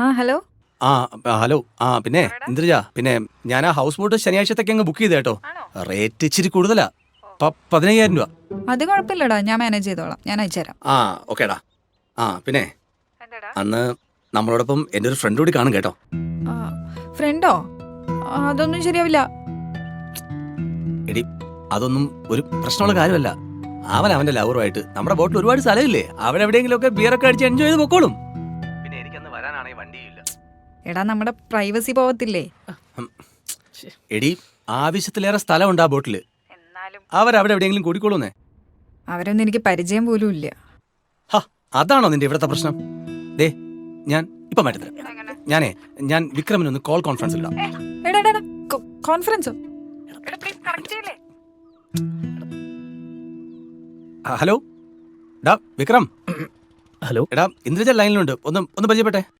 ആ ഹലോ? ആ ഹലോ. ആ പിന്നെ ഇന്ദ്രജ പിന്നെ ഞാൻ ആ ഹൗസ് ബോട്ട് ശനിയാഴ്ചത്തേക്ക് അങ്ങ് ബുക്ക് ചെയ്ത കേട്ടോ. റേറ്റ് ഇച്ചിരി കൂടുതലാ. പതിനയ്യായിരം രൂപ. അത് കുഴപ്പമില്ലടാ ഞാൻ മാനേജ് ചെയ്തോളാം. ഞാൻ അയച്ചുതരാം ആ ഓക്കേടാ. ആ പിന്നെ അന്ന് നമ്മളോടൊപ്പം എന്റെ ഒരു ഫ്രണ്ട് കൂടി കാണും കേട്ടോ. ഫ്രണ്ടോ അതൊന്നും ശരിയാവില്ല. എടി അതൊന്നും ഒരു പ്രശ്നമുള്ള കാര്യമല്ല. അവൻ അവന്റെ ലവറുമായിട്ട് നമ്മുടെ ബോട്ടിൽ ഒരുപാട് സ്ഥലമില്ലേ? അവൻ എവിടെയെങ്കിലും ഒക്കെ ബിയറൊക്കെ അടിച്ച് എൻജോയ് ചെയ്ത് പൊക്കോളും. വണ്ടിയില്ല. എടാ നമ്മുടെ പ്രൈവസി പോവത്തില്ലേ എടി ആവശ്യത്തിലേറെ സ്ഥലമുണ്ട് ആ ബോട്ടിൽ. അവർ അവരവിടെ എവിടെയെങ്കിലും കൂടിക്കോളൂന്നേ? അവരൊന്നും എനിക്ക് പരിചയം പോലും ഇല്ല. ഹ അതാണോ നിന്റെ ഇവിടുത്തെ പ്രശ്നം? ദേ ഞാൻ ഇപ്പൊ മാറ്റി ഞാനേ ഞാൻ വിക്രമിനൊന്ന് കോൾ കോൺഫറൻസ് ഇടാം. കോൺഫറൻസോ ഹലോ? ഡാ വിക്രം? ഹലോ? എടാ ഇന്ദ്രജ ലൈനിലുണ്ട് ഒന്ന് ഒന്ന് പരിചയപ്പെട്ടെ?